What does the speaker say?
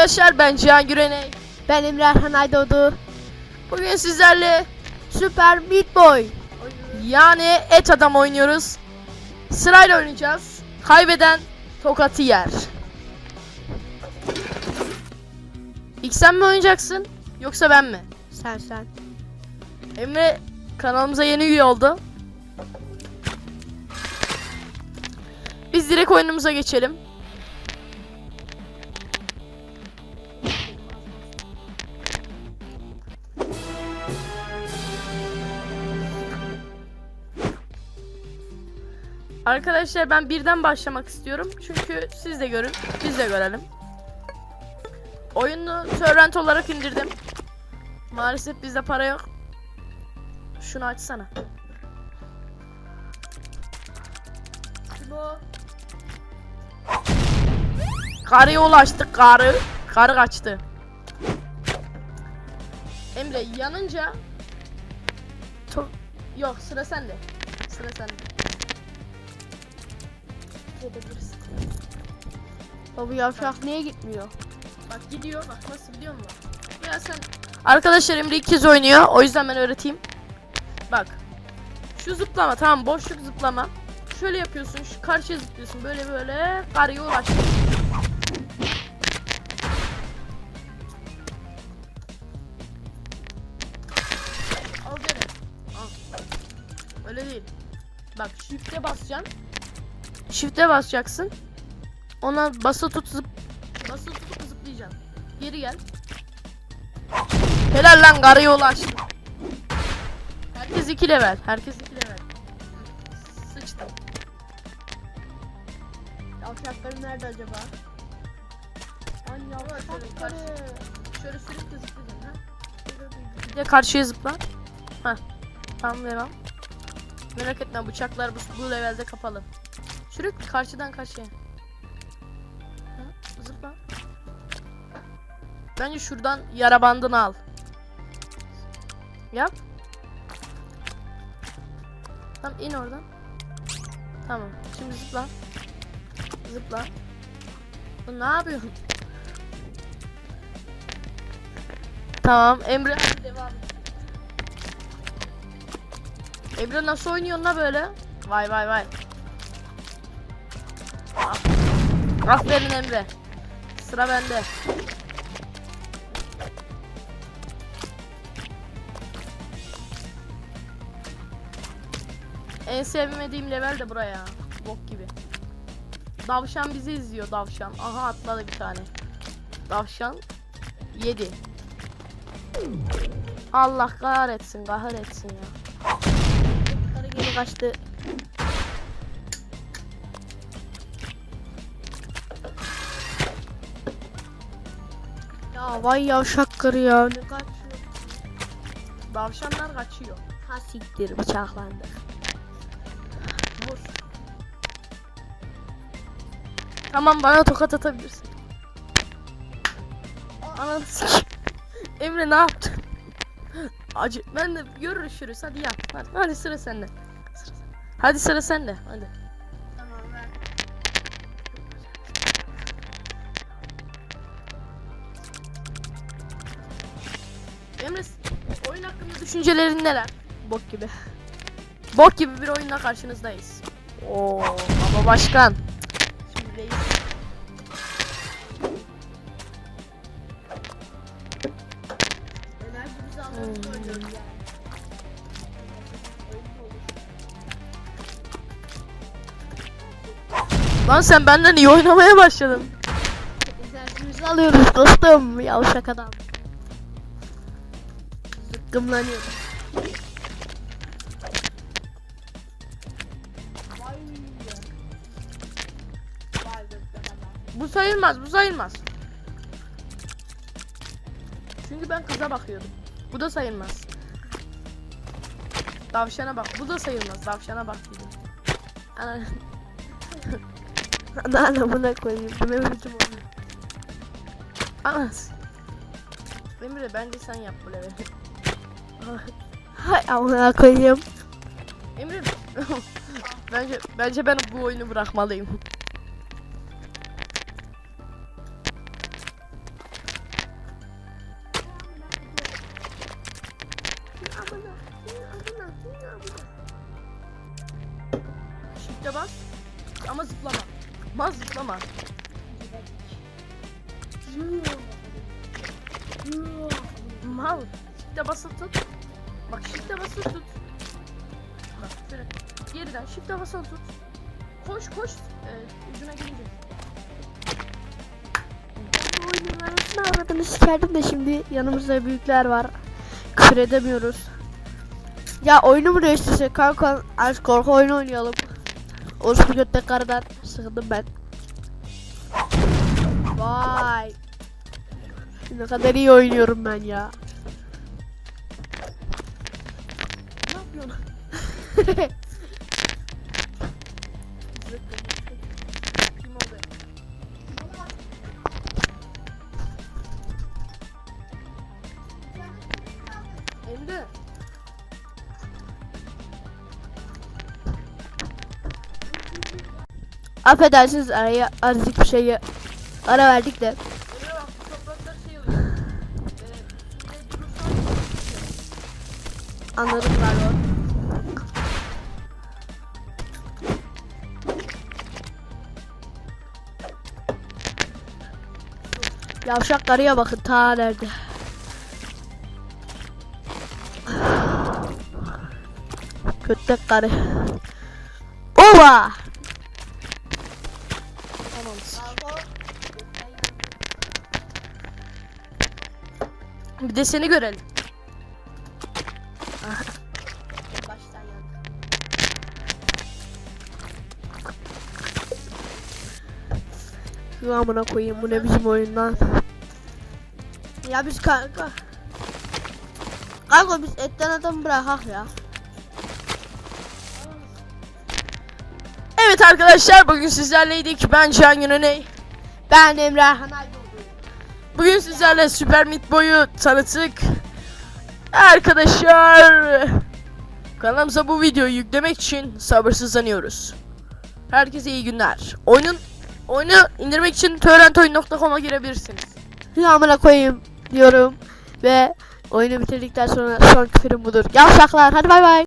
arkadaşlar ben Cihan Güreney. Ben Emre Erhan Aydoğdu. Bugün sizlerle Super Meat Boy. yani et adam oynuyoruz. Sırayla oynayacağız. Kaybeden tokatı yer. İlk sen mi oynayacaksın yoksa ben mi? Sen sen. Emre kanalımıza yeni üye oldu. Biz direkt oyunumuza geçelim. Arkadaşlar ben birden başlamak istiyorum. Çünkü siz de görün, biz de görelim. Oyunu torrent olarak indirdim. Maalesef bizde para yok. Şunu açsana. Bu. Karıya ulaştık karı. Karı kaçtı. Emre yanınca Yok sıra sende. Sıra sende. Gidebilirsin. Baba yavşak niye gitmiyor? Bak gidiyor bak nasıl biliyor musun? Ya sen Arkadaşlar Emre ilk kez oynuyor o yüzden ben öğreteyim. Bak. Şu zıplama tamam boşluk zıplama. Şöyle yapıyorsun şu karşıya zıplıyorsun böyle böyle karıya ulaş. Al gene. Al. Öyle değil. Bak shift'e basacaksın. Shift'e basacaksın. Ona basa tut zıp Basılı tutup zıplayacaksın. Geri gel. Helal lan karıya ulaştın. Herkes 2 level. Herkes 2 level. Sıçtım. Yavşakları nerede acaba? Yavşakları. karşı- Şöyle de zıplayacaksın ha. Bir de karşıya zıpla. Heh. Tamam devam. Merak etme bıçaklar bu, bu levelde kapalı. Sürük karşıdan karşıya. Ha, Zıpla. Bence şuradan yara bandını al. Yap. Tamam in oradan. Tamam. Şimdi zıpla. Zıpla. Ne yapıyorsun? Tamam Emre devam. Emre nasıl oynuyorsun la böyle? Vay vay vay. Af- Aferin Emre. Sıra bende. En sevmediğim level de buraya. Bok gibi. Davşan bizi izliyor davşan. Aha atladı bir tane. Davşan 7. Allah kahretsin kahretsin ya. Karı geri kaçtı. Ya vay yavşak karı ya. Ne kaçıyor? Davşanlar kaçıyor. Ha siktir bıçaklandı. Vur. Tamam bana tokat atabilirsin. Ananı. Emre ne yaptın? Acı. Ben de görüşürüz. Hadi yat. Hadi, hadi sıra sende. Sıra sende. Hadi sıra sende. Hadi. Oyun hakkında düşüncelerin neler? Bok gibi. Bok gibi bir oyunla karşınızdayız. Oo baba başkan. Şimdi reis. Oynuyoruz yani. Lan sen benden iyi oynamaya başladın. Enerjimizi alıyoruz dostum. Yavşak adam. Zıkkımlanıyor. Bu sayılmaz, bu sayılmaz. Çünkü ben kıza bakıyordum. Bu da sayılmaz. Davşana bak. Bu da sayılmaz. Davşana bak dedim. Ana. Ana buna koyayım. Ne biçim oyun? Anas. Emre bence sen yap bu leveli. Hay amına koyayım. Emre bence bence ben bu oyunu bırakmalıyım. Şifte bas. Ama zıplama. Ama zıplama. Mal. Şifte basıp tut. Bak shift'e basılı tut. Bak şöyle. Geriden shift'e basılı tut. Koş koş. Ee, ucuna gelince. Oyunun arasına avradını sikerdim de şimdi yanımızda büyükler var. Küfür edemiyoruz. Ya oyunu mu değiştirsek kanka? Az korku oyunu oynayalım. Orospu götte karıdan sıkıldım ben. Vay. Ne kadar iyi oynuyorum ben ya. Yapıyorsun? Emre. Affedersiniz araya azıcık bir şeyi ara verdik de. Emre bak Yavşak karıya bakın ta nerede. Kötek karı. Tamam. Bir de seni görelim. Şu amına koyayım bu ne bizim oyundan. Ya biz kanka. Kanka biz etten adam bırakak ya. Evet arkadaşlar bugün sizlerleydik. Ben Can Yöneney. Ben Emre Hanay Bugün sizlerle Super Meat Boy'u tanıttık. Arkadaşlar kanalımıza bu videoyu yüklemek için sabırsızlanıyoruz. Herkese iyi günler. Oyunun oyunu indirmek için torrentoyun.com'a girebilirsiniz. Şu amına koyayım diyorum ve oyunu bitirdikten sonra son küfürüm budur. Yavşaklar hadi bay bay.